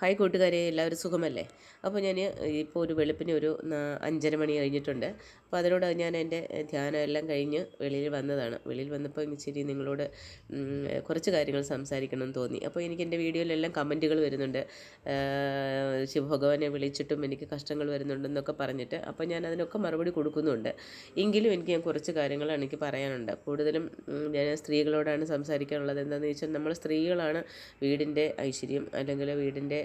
Hi കൂട്ടുകാരെ എല്ലാവരും സുഖമല്ലേ? അപ്പോൾ ഞാൻ ഇപ്പോൾ ഒരു വെളുപ്പിന് ഒരു അഞ്ചര മണി കഴിഞ്ഞിട്ടുണ്ട്. അപ്പോൾ അതിനോട് ഞാൻ എന്റെ ധ്യാനം എല്ലാം കഴിഞ്ഞ് വെളിയിൽ വന്നതാണ്. വെളിയിൽ വന്നപ്പോൾ ഇച്ചിരി നിങ്ങളോട് കുറച്ച് കാര്യങ്ങൾ സംസാരിക്കണം എന്ന് തോന്നി. അപ്പോൾ എനിക്ക് എന്റെ വീഡിയോയിലെല്ലാം കമന്റുകൾ വരുന്നുണ്ട്. ശിവഭഗവാനെ വിളിച്ചിട്ടും എനിക്ക് കഷ്ടങ്ങൾ വരുന്നുണ്ടെന്നൊക്കെ പറഞ്ഞിട്ട് അപ്പോൾ ഞാൻ അതിനൊക്കെ മറുപടി കൊടുക്കുന്നുണ്ട്. എങ്കിലും എനിക്ക് ഞാൻ കുറച്ച് കാര്യങ്ങളാണ് എനിക്ക് പറയാനുണ്ട്. കൂടുതലും ഞാൻ സ്ത്രീകളോടാണ് സംസാരിക്കാനുള്ളത്. എന്താണെന്ന് ചോദിച്ചാൽ നമ്മൾ സ്ത്രീകളാണ് വീടിന്റെ ഐശ്വര്യം അല്ലെങ്കിൽ വീടിന്റെ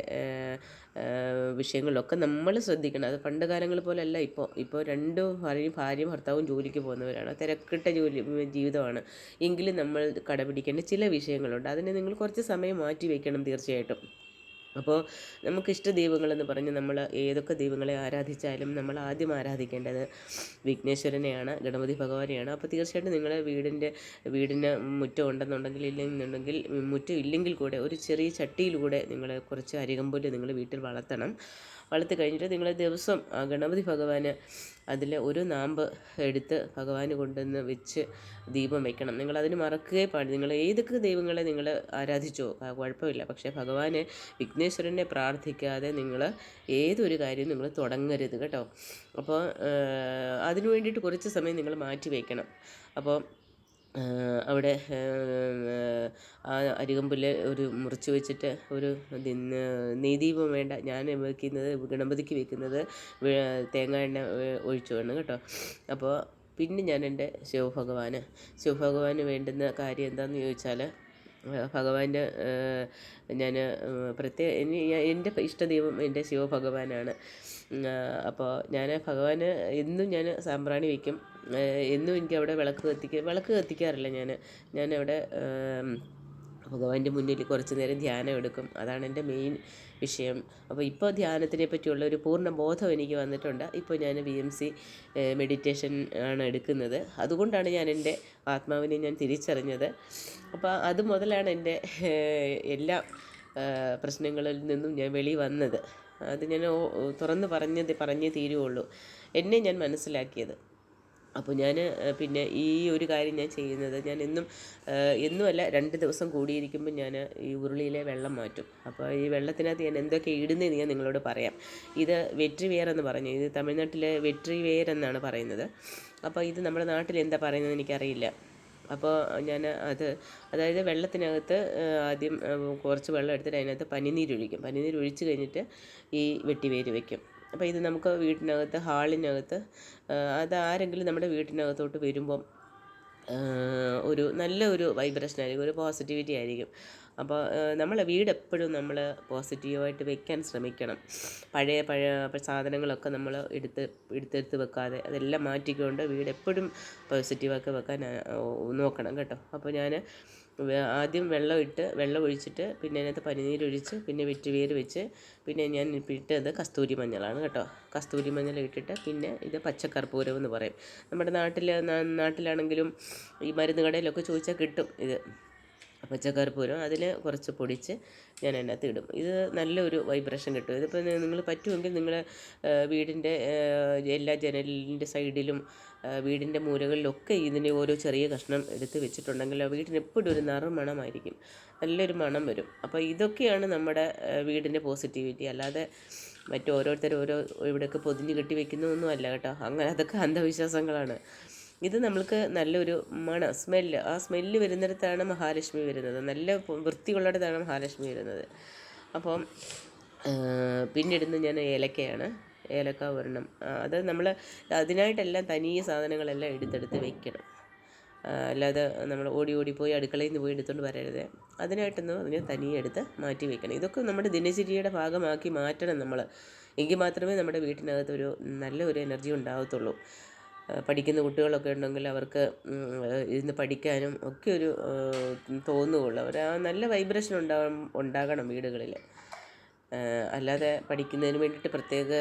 വിഷയങ്ങളിലൊക്കെ നമ്മൾ ശ്രദ്ധിക്കണം. അത് പണ്ട് കാലങ്ങൾ പോലെയല്ല ഇപ്പോൾ ഇപ്പോൾ രണ്ടും ഭാര്യയും ഭാര്യയും ഭർത്താവും ജോലിക്ക് പോകുന്നവരാണ്. തിരക്കിട്ട ജോലി ജീവിതമാണ്. എങ്കിലും നമ്മൾ കടപിടിക്കേണ്ട ചില വിഷയങ്ങളുണ്ട്. അതിനെ നിങ്ങൾ കുറച്ച് സമയം മാറ്റി വയ്ക്കണം തീർച്ചയായിട്ടും. അപ്പോൾ നമുക്ക് ഇഷ്ട ദൈവങ്ങളെന്ന് പറഞ്ഞ് നമ്മൾ ഏതൊക്കെ ദൈവങ്ങളെ ആരാധിച്ചാലും നമ്മൾ ആദ്യം ആരാധിക്കേണ്ടത് വിഘ്നേശ്വരനെയാണ് ഗണപതി ഭഗവാനെയാണ്. അപ്പോൾ തീർച്ചയായിട്ടും നിങ്ങളുടെ വീടിന്റെ വീടിന് മുറ്റം ഉണ്ടെന്നുണ്ടെങ്കിൽ ഇല്ലെന്നുണ്ടെങ്കിൽ മുറ്റം ഇല്ലെങ്കിൽ കൂടെ ഒരു ചെറിയ ചട്ടിയിലൂടെ നിങ്ങൾ കുറച്ച് അരികമ്പുല്ല് നിങ്ങൾ വീട്ടിൽ വളർത്തണം. വളർത്തി കഴിഞ്ഞിട്ട് നിങ്ങൾ ദിവസം ഗണപതി ഭഗവാന് അതിൽ ഒരു നാമ്പ് എടുത്ത് ഭഗവാന് കൊണ്ടുവന്ന് വെച്ച് ദീപം വെക്കണം. നിങ്ങൾ അതിന് മറക്കുകയെ പാടില്ല. നിങ്ങൾ ഏതൊക്കെ ദൈവങ്ങളെ നിങ്ങൾ ആരാധിച്ചോ കുഴപ്പമില്ല. പക്ഷേ ഭഗവാനെ വിഘ്നേശ്വരനെ പ്രാർത്ഥിക്കാതെ നിങ്ങൾ ഏതൊരു കാര്യവും നിങ്ങൾ തുടങ്ങരുത് കേട്ടോ. അപ്പോൾ അതിനു വേണ്ടിയിട്ട് കുറച്ച് സമയം നിങ്ങൾ മാറ്റി വയ്ക്കണം അപ്പോൾ അവിടെ ആ അരികമ്പുല്ല് ഒരു മുറിച്ച് വെച്ചിട്ട് ഒരു നെയ്ദീപം വേണ്ട. ഞാൻ വെക്കുന്നത് ഗണപതിക്ക് വെക്കുന്നത് തേങ്ങ എണ്ണ ഒഴിച്ചു വേണം കേട്ടോ. അപ്പോൾ പിന്നെ ഞാൻ എന്റെ ശിവഭഗവാന് ശിവഭഗവാന് വേണ്ടുന്ന കാര്യം എന്താണെന്ന് ചോദിച്ചാൽ ഭഗവാന്റെ ഞാൻ പ്രത്യേക എന്റെ ഇഷ്ടദൈവം എന്റെ ശിവഭഗവാനാണ്. അപ്പോൾ ഞാൻ ഭഗവാന് എന്നും ഞാൻ സാമ്പ്രാണി വയ്ക്കും എന്നും എനിക്ക് അവിടെ വിളക്ക് കത്തിക്കുക വിളക്ക് കത്തിക്കാറില്ല ഞാൻ ഞാനവിടെ ഭഗവാന്റെ മുന്നിൽ കുറച്ച് നേരം ധ്യാനം എടുക്കും. അതാണ് എന്റെ മെയിൻ വിഷയം. അപ്പോൾ ഇപ്പോൾ ധ്യാനത്തിനെ പറ്റിയുള്ള ഒരു പൂർണ ബോധം എനിക്ക് വന്നിട്ടുണ്ട്. ഇപ്പോൾ ഞാൻ ബി എം സി മെഡിറ്റേഷൻ ആണ് എടുക്കുന്നത്. അതുകൊണ്ടാണ് ഞാൻ എന്റെ ആത്മാവിനെ ഞാൻ തിരിച്ചറിഞ്ഞത്. അപ്പോൾ അത് മുതലാണ് എന്റെ എല്ലാ പ്രശ്നങ്ങളിൽ നിന്നും ഞാൻ വെളി വന്നത് അത് ഞാൻ തുറന്ന് പറഞ്ഞത് പറഞ്ഞേ തീരുള്ളൂ എന്നെ ഞാൻ മനസ്സിലാക്കിയത്. അപ്പോൾ ഞാൻ പിന്നെ ഈ ഒരു കാര്യം ഞാൻ ചെയ്യുന്നത് ഞാൻ എന്നും എന്നുമല്ല രണ്ട് ദിവസം കൂടിയിരിക്കുമ്പോൾ ഞാൻ ഈ ഉരുളിയിലെ വെള്ളം മാറ്റും. അപ്പോൾ ഈ വെള്ളത്തിനകത്ത് ഞാൻ എന്തൊക്കെ ഇടുന്നതെന്ന് ഞാൻ നിങ്ങളോട് പറയാം. ഇത് വെറ്റ്രി വെയർ എന്ന് പറഞ്ഞു. ഇത് തമിഴ്നാട്ടിലെ വെറ്റ്രി വെയർ എന്നാണ് പറയുന്നത്. അപ്പോൾ ഇത് നമ്മുടെ നാട്ടിൽ എന്താ പറയുന്നത് എനിക്കറിയില്ല. അപ്പോൾ ഞാൻ അത് അതായത് വെള്ളത്തിനകത്ത് ആദ്യം കുറച്ച് വെള്ളം എടുത്തിട്ട് അതിനകത്ത് പനിനീരൊഴിക്കും പനിനീരൊഴിച്ച് കഴിഞ്ഞിട്ട് ഈ വെട്ടിവേര് വയ്ക്കും അപ്പോൾ ഇത് നമുക്ക് വീട്ടിനകത്ത് ഹാളിനകത്ത് അത് ആരെങ്കിലും നമ്മുടെ വീട്ടിനകത്തോട്ട് വരുമ്പം ഒരു നല്ല ഒരു വൈബ്രേഷൻ ആയിരിക്കും ഒരു പോസിറ്റിവിറ്റി ആയിരിക്കും. അപ്പോൾ നമ്മളെ വീട് എപ്പോഴും നമ്മൾ പോസിറ്റീവായിട്ട് വെക്കാൻ ശ്രമിക്കണം. പഴയ പഴയ സാധനങ്ങളൊക്കെ നമ്മൾ എടുത്ത് എടുത്തെടുത്ത് വെക്കാതെ അതെല്ലാം മാറ്റിക്കൊണ്ട് വീട് എപ്പോഴും പോസിറ്റീവാക്കി വെക്കാൻ നോക്കണം കേട്ടോ. അപ്പോൾ ഞാൻ ആദ്യം വെള്ളം ഇട്ട് വെള്ളം ഒഴിച്ചിട്ട് പിന്നെ അതിനകത്ത് പനിനീരൊഴിച്ച് പിന്നെ വെറ്റുവേര് വെച്ച് പിന്നെ ഞാൻ ഇട്ടത് കസ്തൂരി മഞ്ഞളാണ് കേട്ടോ. കസ്തൂരി മഞ്ഞൾ ഇട്ടിട്ട് പിന്നെ ഇത് പച്ചക്കർപ്പൂരം എന്ന് പറയും. നമ്മുടെ നാട്ടിൽ നാട്ടിലാണെങ്കിലും ഈ മരുന്ന് കടയിലൊക്കെ ചോദിച്ചാൽ കിട്ടും ഇത്. പച്ചക്കർപ്പൂരം അതിൽ കുറച്ച് പൊടിച്ച് ഞാൻ അതിനകത്ത് ഇടും. ഇത് നല്ലൊരു വൈബ്രേഷൻ കിട്ടും. ഇതിപ്പോൾ നിങ്ങൾ പറ്റുമെങ്കിൽ നിങ്ങൾ വീടിന്റെ എല്ലാ ജനലിന്റെ സൈഡിലും വീടിന്റെ മൂലകളിലൊക്കെ ഇതിന്റെ ഓരോ ചെറിയ കഷ്ണം എടുത്ത് വെച്ചിട്ടുണ്ടെങ്കിൽ ആ വീടിന് എപ്പോഴും ഒരു മണമായിരിക്കും. നല്ലൊരു മണം വരും. അപ്പോൾ ഇതൊക്കെയാണ് നമ്മുടെ വീടിന്റെ പോസിറ്റിവിറ്റി അല്ലാതെ മറ്റോരോരുത്തർ ഓരോ ഇവിടെയൊക്കെ പൊതിഞ്ഞ് കെട്ടി വെക്കുന്നതൊന്നും അല്ല കേട്ടോ. അങ്ങനെ അതൊക്കെ അന്ധവിശ്വാസങ്ങളാണ്. ഇത് നമ്മൾക്ക് നല്ലൊരു മണ സ്മെല്ല് ആ സ്മെല്ല് വരുന്നിടത്താണ് മഹാലക്ഷ്മി വരുന്നത്. നല്ല വൃത്തിയുള്ളിടത്താണ് മഹാലക്ഷ്മി വരുന്നത്. അപ്പം പിന്നിടുന്ന ഞാൻ ഏലക്കയാണ്. ഏലക്ക ഒരെണ്ണം. അത് നമ്മൾ അതിനായിട്ടെല്ലാം തനിയെ സാധനങ്ങളെല്ലാം എടുത്തെടുത്ത് വെക്കണം. അല്ലാതെ നമ്മൾ ഓടി ഓടി പോയി അടുക്കളയിൽ നിന്ന് പോയി എടുത്തുകൊണ്ട് വരരുത്. അതിനായിട്ടൊന്ന് അതിനെ തനിയെ എടുത്ത് മാറ്റി വെക്കണം. ഇതൊക്കെ നമ്മുടെ ദിനചര്യയുടെ ഭാഗമാക്കി മാറ്റണം നമ്മൾ. എങ്കിൽ മാത്രമേ നമ്മുടെ വീട്ടിനകത്ത് ഒരു നല്ല ഒരു എനർജി ഉണ്ടാകത്തുള്ളൂ പഠിക്കുന്ന കുട്ടികളൊക്കെ ഉണ്ടെങ്കിൽ അവർക്ക് ഇരുന്ന് പഠിക്കാനും ഒക്കെ ഒരു തോന്നുകയുള്ളൂ അവർ ആ നല്ല വൈബ്രേഷൻ ഉണ്ടാകണം ഉണ്ടാകണം വീടുകളിൽ. അല്ലാതെ പഠിക്കുന്നതിന് വേണ്ടിയിട്ട് പ്രത്യേക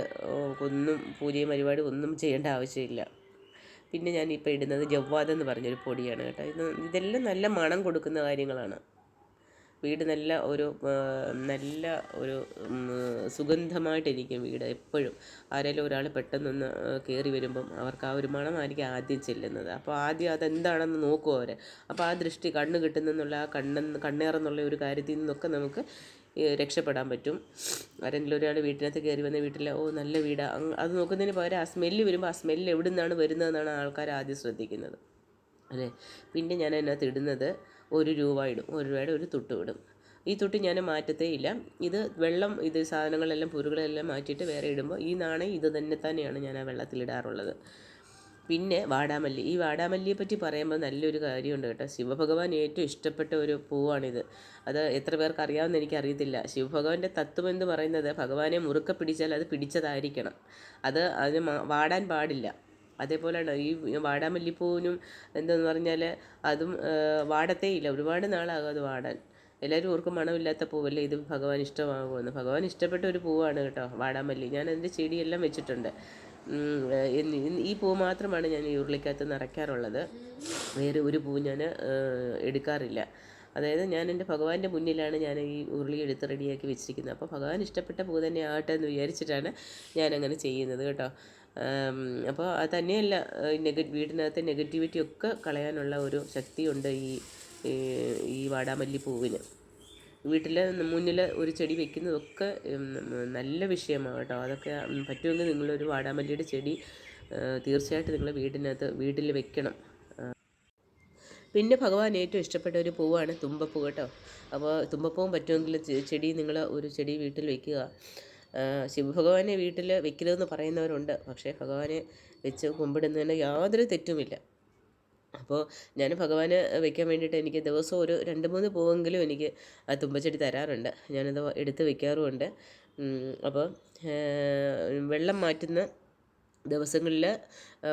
ഒന്നും പൂജയും പരിപാടി ഒന്നും ചെയ്യേണ്ട ആവശ്യമില്ല. പിന്നെ ഞാൻ ഇപ്പോൾ ഇടുന്നത് ജവ്വാദെന്ന് പറഞ്ഞൊരു പൊടിയാണ് കേട്ടോ. ഇത് ഇതെല്ലാം നല്ല മണം കൊടുക്കുന്ന കാര്യങ്ങളാണ്. വീട് നല്ല ഒരു നല്ല ഒരു സുഗന്ധമായിട്ടിരിക്കും വീട് എപ്പോഴും. ആരെങ്കിലും ഒരാൾ പെട്ടെന്നൊന്ന് കയറി വരുമ്പം അവർക്ക് ആ ഒരു മണമായിരിക്കും ആദ്യം ചെല്ലുന്നത്. അപ്പോൾ ആദ്യം അതെന്താണെന്ന് നോക്കും അവർ അപ്പോൾ ആ ദൃഷ്ടി കണ്ണ് കിട്ടുന്നെന്നുള്ള ആ കണ്ണെന്ന് കണ്ണേറെന്നുള്ള ഒരു കാര്യത്തിൽ നിന്നൊക്കെ നമുക്ക് രക്ഷപ്പെടാൻ പറ്റും. ആരെങ്കിലും ഒരാൾ വീട്ടിനകത്ത് കയറി വന്ന വീട്ടിൽ ഓ നല്ല വീടാണ് അത് നോക്കുന്നതിന് പകരം ആ സ്മെല്ല് വരുമ്പോൾ ആ സ്മെല്ല് എവിടെ നിന്നാണ് വരുന്നതെന്നാണ് ആൾക്കാർ ആദ്യം ശ്രദ്ധിക്കുന്നത്. അല്ലേ? പിന്നെ ഞാൻ അതിനകത്ത് ഇടുന്നത് ഒരു രൂപ ഇടും ഒരു രൂപയുടെ ഒരു തുട്ട് ഇടും. ഈ തുട്ട് ഞാൻ മാറ്റത്തേ ഇല്ല. ഇത് വെള്ളം ഇത് സാധനങ്ങളെല്ലാം പുരുകളെല്ലാം മാറ്റിയിട്ട് വേറെ ഇടുമ്പോൾ ഈ നാണയം ഇത് തന്നെ തന്നെയാണ് ഞാൻ ആ വെള്ളത്തിലിടാറുള്ളത് പിന്നെ വാടാമല്ലി. ഈ വാടാമല്ലിയെ പറ്റി പറയുമ്പോൾ നല്ലൊരു കാര്യമുണ്ട് കേട്ടോ. ശിവഭഗവാൻ ഏറ്റവും ഇഷ്ടപ്പെട്ട ഒരു പൂവാണിത്. അത് എത്ര പേർക്ക് അറിയാമെന്ന് എനിക്കറിയത്തില്ല. ശിവഭഗവാന്റെ തത്വം എന്ന് പറയുന്നത് ഭഗവാനെ മുറുക്കെ പിടിച്ചാൽ അത് പിടിച്ചതായിരിക്കണം. അത് അതിന് വാടാൻ പാടില്ല. അതേപോലെയാണ് ഈ വാടാമല്ലിപ്പൂവിനും എന്തെന്ന് പറഞ്ഞാൽ അതും വാടത്തേ ഇല്ല ഒരുപാട് നാളാകും അത് വാടാൻ. എല്ലാവരും ഓർക്കും മണമില്ലാത്ത പൂവല്ലേ ഇത് ഭഗവാൻ ഇഷ്ടമാകുമെന്ന്. ഭഗവാൻ ഇഷ്ടപ്പെട്ട ഒരു പൂവാണ് കേട്ടോ വാടാമല്ലി. ഞാൻ അതിന്റെ ചെടിയെല്ലാം വെച്ചിട്ടുണ്ട്. ഈ പൂ മാത്രമാണ് ഞാൻ ഈ ഉരുളിക്കകത്ത് നിറയ്ക്കാറുള്ളത്. വേറെ ഒരു പൂ ഞാൻ എടുക്കാറില്ല. അതായത് ഞാൻ എന്റെ ഭഗവാന്റെ മുന്നിലാണ് ഞാൻ ഈ ഉരുളി എടുത്ത് റെഡിയാക്കി വെച്ചിരിക്കുന്നത്. അപ്പോൾ ഭഗവാൻ ഇഷ്ടപ്പെട്ട പൂ തന്നെ ആകട്ടെ എന്ന് വിചാരിച്ചിട്ടാണ് ഞാൻ അങ്ങനെ ചെയ്യുന്നത് കേട്ടോ. അപ്പോൾ അത് തന്നെയല്ല നെഗ വീടിനകത്തെ നെഗറ്റിവിറ്റി ഒക്കെ കളയാനുള്ള ഒരു ശക്തിയുണ്ട് ഈ ഈ- വാടാമല്ലി പൂവിന്. വീട്ടിൽ മുന്നിൽ ഒരു ചെടി വെക്കുന്നതൊക്കെ നല്ല വിഷയമാണ് കേട്ടോ. അതൊക്കെ പറ്റുമെങ്കിൽ നിങ്ങളൊരു വാടാമല്ലിയുടെ ചെടി തീർച്ചയായിട്ടും നിങ്ങൾ വീടിനകത്ത് വീട്ടിൽ വെക്കണം. പിന്നെ ഭഗവാൻ ഏറ്റവും ഇഷ്ടപ്പെട്ട ഒരു പൂവാണ് തുമ്പപ്പൂ കേട്ടോ. അപ്പോൾ തുമ്പപ്പൂവും പറ്റുമെങ്കിൽ ചെടി നിങ്ങൾ ഒരു ചെടി വീട്ടിൽ വെക്കുക. ശിവഭഗവാനെ വീട്ടിൽ വെക്കരുതെന്ന് പറയുന്നവരുണ്ട്. പക്ഷേ ഭഗവാനെ വെച്ച് കുമ്പിടുന്നതിന് യാതൊരു തെറ്റുമില്ല. അപ്പോൾ ഞാൻ ഭഗവാന് വെക്കാൻ വേണ്ടിയിട്ട് എനിക്ക് ദിവസം ഒരു രണ്ട് മൂന്ന് പൂവെങ്കിലും എനിക്ക് ആ തുമ്പച്ചെടി തരാറുണ്ട്. ഞാനത് എടുത്ത് വെക്കാറുമുണ്ട്. അപ്പോൾ വെള്ളം മാറ്റുന്ന ദിവസങ്ങളിൽ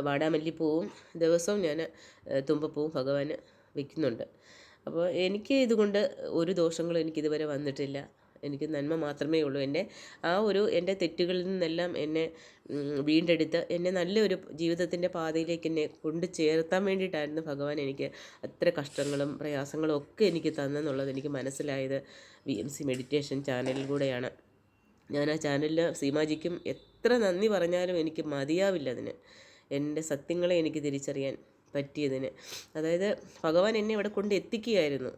വാടാമല്ലിപ്പൂവും ദിവസവും ഞാൻ തുമ്പപ്പൂവും ഭഗവാന് വെക്കുന്നുണ്ട്. അപ്പോൾ എനിക്ക് ഇതുകൊണ്ട് ഒരു ദോഷങ്ങളും എനിക്കിതുവരെ വന്നിട്ടില്ല. എനിക്ക് നന്മ മാത്രമേ ഉള്ളൂ. എന്റെ ആ ഒരു എന്റെ തെറ്റുകളിൽ നിന്നെല്ലാം എന്നെ വീണ്ടെടുത്ത് എന്നെ നല്ലൊരു ജീവിതത്തിന്റെ പാതയിലേക്ക് എന്നെ കൊണ്ട് ചേർത്താൻ വേണ്ടിയിട്ടായിരുന്നു ഭഗവാൻ എനിക്ക് അത്ര കഷ്ടങ്ങളും പ്രയാസങ്ങളും ഒക്കെ എനിക്ക് തന്നെന്നുള്ളത് എനിക്ക് മനസ്സിലായത് വി എം സി മെഡിറ്റേഷൻ ചാനലിലൂടെയാണ് ഞാൻ ആ ചാനലിൽ സീമാജിക്കും എത്ര നന്ദി പറഞ്ഞാലും എനിക്ക് മതിയാവില്ല അതിന്. എന്റെ സത്യങ്ങളെ എനിക്ക് തിരിച്ചറിയാൻ പറ്റിയതിന്. അതായത് ഭഗവാൻ എന്നെ ഇവിടെ കൊണ്ട് എത്തിക്കുകയായിരുന്നു.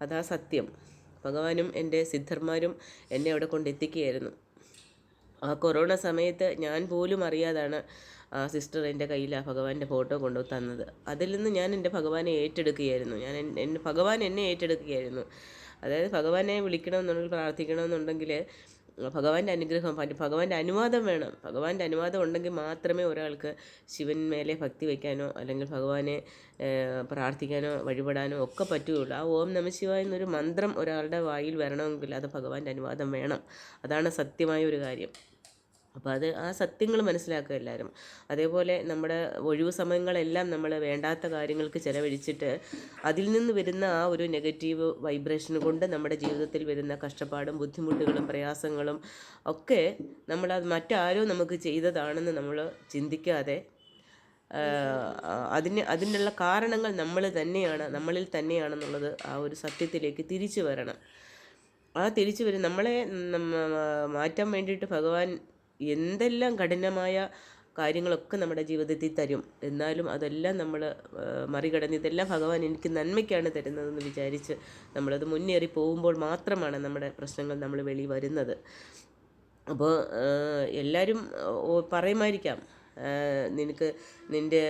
അതാ സത്യം. ഭഗവാനും എന്റെ സിദ്ധർമാരും എന്നെ അവിടെ കൊണ്ടെത്തിക്കുകയായിരുന്നു. ആ കൊറോണ സമയത്ത് ഞാൻ പോലും അറിയാതാണ് ആ സിസ്റ്റർ എന്റെ കയ്യിൽ ആ ഭഗവാന്റെ ഫോട്ടോ കൊണ്ടു തന്നത് അതിൽ നിന്ന് ഞാൻ എന്റെ ഭഗവാനെ ഏറ്റെടുക്കുകയായിരുന്നു. ഞാൻ എന്റെ ഭഗവാൻ എന്നെ ഏറ്റെടുക്കുകയായിരുന്നു. അതായത് ഭഗവാനെ വിളിക്കണമെന്നുണ്ടെങ്കിൽ പ്രാർത്ഥിക്കണമെന്നുണ്ടെങ്കിൽ ഭഗവാന്റെ അനുഗ്രഹം ഭഗവാന്റെ അനുവാദം വേണം. ഭഗവാന്റെ അനുവാദം ഉണ്ടെങ്കിൽ മാത്രമേ ഒരാൾക്ക് ശിവൻ മേലെ ഭക്തി വയ്ക്കാനോ അല്ലെങ്കിൽ ഭഗവാനെ പ്രാർത്ഥിക്കാനോ വഴിപെടാനോ ഒക്കെ പറ്റുകയുള്ളൂ. ആ ഓം നമ എന്നൊരു മന്ത്രം ഒരാളുടെ വായിൽ വരണമെങ്കിൽ അത് ഭഗവാന്റെ അനുവാദം വേണം. അതാണ് സത്യമായ ഒരു കാര്യം. അപ്പോൾ അത് ആ സത്യങ്ങൾ മനസ്സിലാക്കുക എല്ലാവരും. അതേപോലെ നമ്മുടെ ഒഴിവു സമയങ്ങളെല്ലാം നമ്മൾ വേണ്ടാത്ത കാര്യങ്ങൾക്ക് ചിലവഴിച്ചിട്ട് അതിൽ നിന്ന് വരുന്ന ആ ഒരു നെഗറ്റീവ് വൈബ്രേഷൻ കൊണ്ട് നമ്മുടെ ജീവിതത്തിൽ വരുന്ന കഷ്ടപ്പാടും ബുദ്ധിമുട്ടുകളും പ്രയാസങ്ങളും ഒക്കെ നമ്മളത് മറ്റാരോ നമുക്ക് ചെയ്തതാണെന്ന് നമ്മൾ ചിന്തിക്കാതെ അതിന് അതിനുള്ള കാരണങ്ങൾ നമ്മൾ തന്നെയാണ് നമ്മളിൽ തന്നെയാണെന്നുള്ളത് ആ ഒരു സത്യത്തിലേക്ക് തിരിച്ചു വരണം. ആ തിരിച്ചു വരും. നമ്മളെ മാറ്റാൻ വേണ്ടിയിട്ട് ഭഗവാൻ എന്തെല്ലാം കഠിനമായ കാര്യങ്ങളൊക്കെ നമ്മുടെ ജീവിതത്തിൽ തരും. എന്നാലും അതെല്ലാം നമ്മൾ മറികടന്ന് ഇതെല്ലാം ഭഗവാൻ എനിക്ക് നന്മയ്ക്കാണ് തരുന്നതെന്ന് വിചാരിച്ച് നമ്മളത് മുന്നേറി പോകുമ്പോൾ മാത്രമാണ് നമ്മുടെ പ്രശ്നങ്ങൾ നമ്മൾ വെളി വരുന്നത്. അപ്പോൾ എല്ലാവരും പറയുമായിരിക്കാം നിനക്ക് നിന്റെ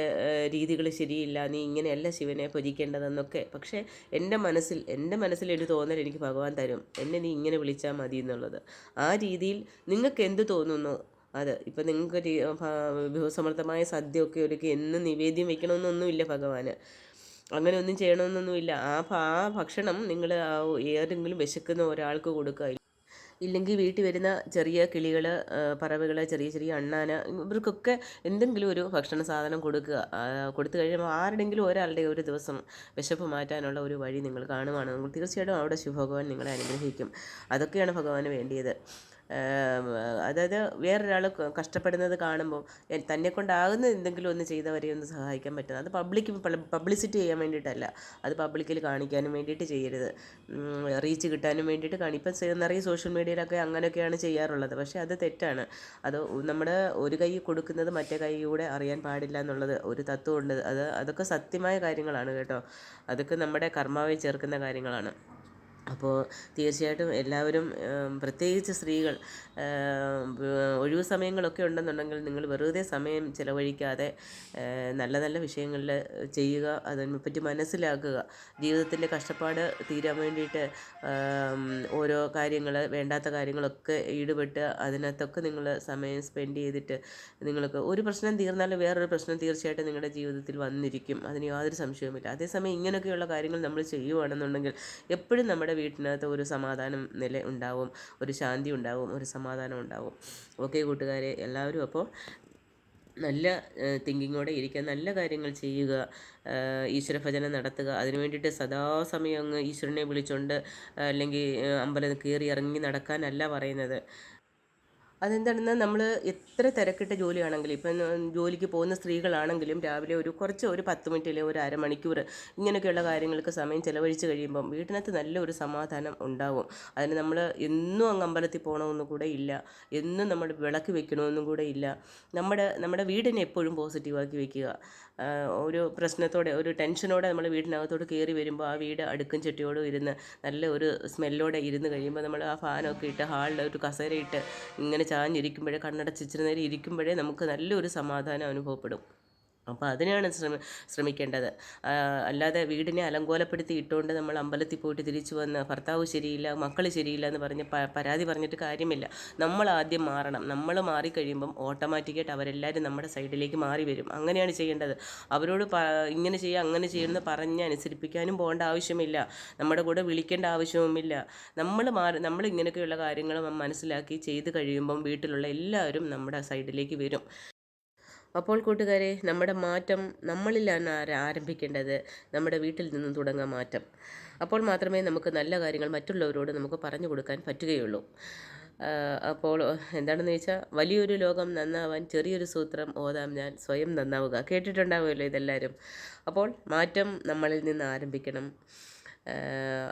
രീതികൾ ശരിയില്ല. നീ ഇങ്ങനെയല്ല ശിവനെ ഭജിക്കേണ്ടതെന്നൊക്കെ. പക്ഷേ എന്റെ മനസ്സിൽ എന്റെ മനസ്സിലൊരു തോന്നൽ എനിക്ക് ഭഗവാൻ തരും. എന്നെ നീ ഇങ്ങനെ വിളിച്ചാൽ മതി എന്നുള്ളത്. ആ രീതിയിൽ നിങ്ങൾക്ക് എന്ത് തോന്നുന്നു? അത് ഇപ്പം നിങ്ങൾക്ക് സദ്യ ഒക്കെ ഒരുക്കി എന്ന് നിവേദ്യം വെക്കണമെന്നൊന്നുമില്ല ഭഗവാന്. അങ്ങനെ ഒന്നും ചെയ്യണമെന്നൊന്നുമില്ല. ആ ആ ഭക്ഷണം നിങ്ങൾ ഏതെങ്കിലും വിശക്കുന്ന ഒരാൾക്ക് കൊടുക്കുക. ഇല്ലെങ്കിൽ വീട്ടിൽ വരുന്ന ചെറിയ കിളികൾ പറവകൾ ചെറിയ ചെറിയ അണ്ണാന ഇവർക്കൊക്കെ എന്തെങ്കിലും ഒരു ഭക്ഷണ സാധനം കൊടുക്കുക. കൊടുത്തു കഴിയുമ്പോൾ ആരുടെങ്കിലും ഒരാളുടെ ഒരു ദിവസം വിശപ്പ് മാറ്റാനുള്ള ഒരു വഴി നിങ്ങൾ കാണുവാണെങ്കിൽ തീർച്ചയായിട്ടും അവിടെ ശിവഭഗവാൻ നിങ്ങളെ അനുഗ്രഹിക്കും. അതൊക്കെയാണ് ഭഗവാന് വേണ്ടിയത്. അതായത് വേറൊരാൾ കഷ്ടപ്പെടുന്നത് കാണുമ്പോൾ തന്നെ കൊണ്ടാകുന്ന എന്തെങ്കിലും ഒന്ന് ചെയ്തവരെ ഒന്ന് സഹായിക്കാൻ പറ്റുന്നത് അത് പബ്ലിക് പബ്ലിസിറ്റി ചെയ്യാൻ വേണ്ടിയിട്ടല്ല. അത് പബ്ലിക്കിൽ കാണിക്കാനും വേണ്ടിയിട്ട് ചെയ്യരുത്. റീച്ച് കിട്ടാനും വേണ്ടിയിട്ട് കാണി. ഇപ്പം നിറയെ സോഷ്യൽ മീഡിയയിലൊക്കെ അങ്ങനെയൊക്കെയാണ് ചെയ്യാറുള്ളത്. പക്ഷേ അത് തെറ്റാണ്. അത് നമ്മൾ ഒരു കൈ കൊടുക്കുന്നത് മറ്റേ കൈ കൂടെ അറിയാൻ പാടില്ല എന്നുള്ളത് ഒരു തത്വമുണ്ട്. അത് അതൊക്കെ സത്യമായ കാര്യങ്ങളാണ് കേട്ടോ. അതൊക്കെ നമ്മുടെ കർമാവിൽ ചേർക്കുന്ന കാര്യങ്ങളാണ്. അപ്പോൾ തീർച്ചയായിട്ടും എല്ലാവരും പ്രത്യേകിച്ച് സ്ത്രീകൾ ഒഴിവ് സമയങ്ങളൊക്കെ ഉണ്ടെന്നുണ്ടെങ്കിൽ നിങ്ങൾ വെറുതെ സമയം ചിലവഴിക്കാതെ നല്ല നല്ല വിഷയങ്ങളിൽ ചെയ്യുക അതിനെപ്പറ്റി മനസ്സിലാക്കുക ജീവിതത്തിന്റെ കഷ്ടപ്പാട് തീരാൻ വേണ്ടിയിട്ട് ഓരോ കാര്യങ്ങൾ വേണ്ടാത്ത കാര്യങ്ങളൊക്കെ ഈടുപെട്ട് അതിനകത്തൊക്കെ നിങ്ങൾ സമയം സ്പെൻഡ് ചെയ്തിട്ട് നിങ്ങൾക്ക് ഒരു പ്രശ്നം തീർന്നാൽ വേറൊരു പ്രശ്നം തീർച്ചയായിട്ടും നിങ്ങളുടെ ജീവിതത്തിൽ വന്നിരിക്കും. അതിന് യാതൊരു സംശയവുമില്ല. അതേസമയം ഇങ്ങനെയൊക്കെയുള്ള കാര്യങ്ങൾ നമ്മൾ ചെയ്യുകയാണെന്നുണ്ടെങ്കിൽ എപ്പോഴും നമ്മുടെ വീട്ടിനകത്ത് ഒരു സമാധാനം നില ഉണ്ടാവും ഒരു ശാന്തി ഉണ്ടാവും ഒരു സമാധാനം ഉണ്ടാവും. ഓക്കെ കൂട്ടുകാരെ എല്ലാവരും അപ്പോൾ നല്ല തിങ്കിങ്ങോടെ ഇരിക്കുക നല്ല കാര്യങ്ങൾ ചെയ്യുക ഈശ്വര ഈശ്വരഭജനം നടത്തുക. അതിനു വേണ്ടിയിട്ട് സദാസമയം അങ്ങ് ഈശ്വരനെ വിളിച്ചുകൊണ്ട് അല്ലെങ്കിൽ അമ്പലം കയറി ഇറങ്ങി നടക്കാനല്ല പറയുന്നത്. അതെന്താണെന്ന് നമ്മൾ എത്ര തിരക്കിട്ട ജോലിയാണെങ്കിലും ഇപ്പം ജോലിക്ക് പോകുന്ന സ്ത്രീകളാണെങ്കിലും രാവിലെ ഒരു കുറച്ച് ഒരു പത്ത് മിനിറ്റിലെ ഒരു അരമണിക്കൂർ ഇങ്ങനെയൊക്കെയുള്ള കാര്യങ്ങൾക്ക് സമയം ചിലവഴിച്ച് കഴിയുമ്പം വീട്ടിനകത്ത് നല്ലൊരു സമാധാനം ഉണ്ടാവും. അതിന് നമ്മൾ എന്നും അങ്ങ് അമ്പലത്തിൽ പോകണമെന്നും കൂടെ ഇല്ല. എന്നും നമ്മൾ വിളക്ക് വെക്കണമെന്നും കൂടെ ഇല്ല. നമ്മുടെ നമ്മുടെ വീടിനെ എപ്പോഴും പോസിറ്റീവാക്കി വെക്കുക. ഒരു പ്രശ്നത്തോടെ ഒരു ടെൻഷനോടെ നമ്മൾ വീടിനകത്തോട്ട് കയറി വരുമ്പോൾ ആ വീട് അടുക്കും ചെട്ടിയോടും ഇരുന്ന് നല്ല ഒരു സ്മെല്ലോടെ ഇരുന്ന് കഴിയുമ്പോൾ നമ്മൾ ആ ഫാനൊക്കെ ഇട്ട് ഹാളിൽ ഒരു കസേരയിട്ട് ഇങ്ങനെ ചാഞ്ഞിരിക്കുമ്പോഴേ കണ്ണടച്ച് ഇച്ചിരി നേരം ഇരിക്കുമ്പോഴേ നമുക്ക് നല്ലൊരു സമാധാനം അനുഭവപ്പെടും. അപ്പോൾ അതിനാണ് ശ്രമ ശ്രമിക്കേണ്ടത്. അല്ലാതെ വീടിനെ അലങ്കോലപ്പെടുത്തി ഇട്ടുകൊണ്ട് നമ്മൾ അമ്പലത്തിൽ പോയിട്ട് തിരിച്ചു വന്ന് ഭർത്താവ് ശരിയില്ല മക്കൾ ശരിയില്ല എന്ന് പറഞ്ഞ് പരാതി പറഞ്ഞിട്ട് കാര്യമില്ല. നമ്മൾ ആദ്യം മാറണം. നമ്മൾ മാറിക്കഴിയുമ്പം ഓട്ടോമാറ്റിക്കായിട്ട് അവരെല്ലാവരും നമ്മുടെ സൈഡിലേക്ക് മാറി വരും. അങ്ങനെയാണ് ചെയ്യേണ്ടത്. അവരോട് ഇങ്ങനെ ചെയ്യുക അങ്ങനെ ചെയ്യുമെന്ന് പറഞ്ഞ് അനുസരിപ്പിക്കാനും പോകേണ്ട ആവശ്യമില്ല. നമ്മുടെ കൂടെ വിളിക്കേണ്ട ആവശ്യവുമില്ല. നമ്മൾ മാറി നമ്മൾ ഇങ്ങനെയൊക്കെയുള്ള കാര്യങ്ങൾ മനസ്സിലാക്കി ചെയ്ത് കഴിയുമ്പം വീട്ടിലുള്ള എല്ലാവരും നമ്മുടെ സൈഡിലേക്ക് വരും. അപ്പോൾ കൂട്ടുകാരെ നമ്മുടെ മാറ്റം നമ്മളിലാണ് ആര- ആരംഭിക്കേണ്ടത്. നമ്മുടെ വീട്ടിൽ നിന്നും തുടങ്ങാൻ മാറ്റം. അപ്പോൾ മാത്രമേ നമുക്ക് നല്ല കാര്യങ്ങൾ മറ്റുള്ളവരോട് നമുക്ക് പറഞ്ഞു കൊടുക്കാൻ പറ്റുകയുള്ളൂ. അപ്പോൾ എന്താണെന്ന് വെച്ചാൽ വലിയൊരു ലോകം നന്നാവാൻ ചെറിയൊരു സൂത്രം ഓതാം ഞാൻ സ്വയം നന്നാവുക. കേട്ടിട്ടുണ്ടാവുമല്ലോ ഇതെല്ലാവരും അപ്പോൾ മാറ്റം നമ്മളിൽ നിന്ന് ആരംഭിക്കണം.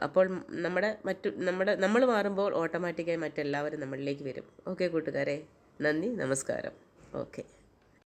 അപ്പോൾ നമ്മുടെ മറ്റു നമ്മുടെ നമ്മൾ മാറുമ്പോൾ ഓട്ടോമാറ്റിക്കായി മറ്റെല്ലാവരും നമ്മളിലേക്ക് വരും. ഓക്കെ കൂട്ടുകാരെ നന്ദി നമസ്കാരം. ഓക്കെ.